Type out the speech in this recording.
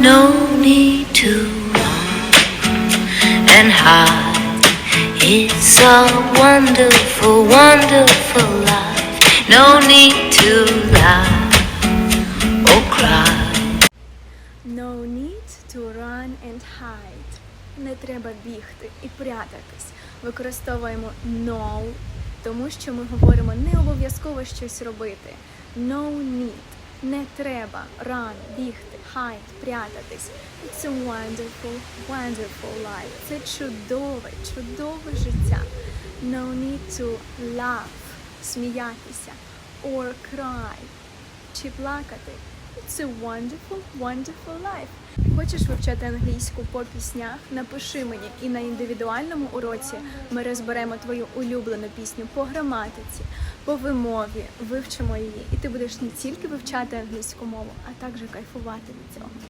No need to run and hide. It's a wonderful, wonderful life. No need to lie or cry. No need to run and hide. Не треба бігти і прятатись. Використовуємо no, тому що ми говоримо не обов'язково щось робити. No need. Не треба ран, бігти, hide, прятатись. It's a wonderful, wonderful life. Це чудове, чудове життя. No need to laugh, сміятися, or cry, чи плакати. It's a wonderful, wonderful life. Хочеш вивчати англійську по піснях? Напиши мені, і на індивідуальному уроці ми розберемо твою улюблену пісню по граматиці, по вимові, вивчимо її, і ти будеш не тільки вивчати англійську мову, а також кайфувати від цього.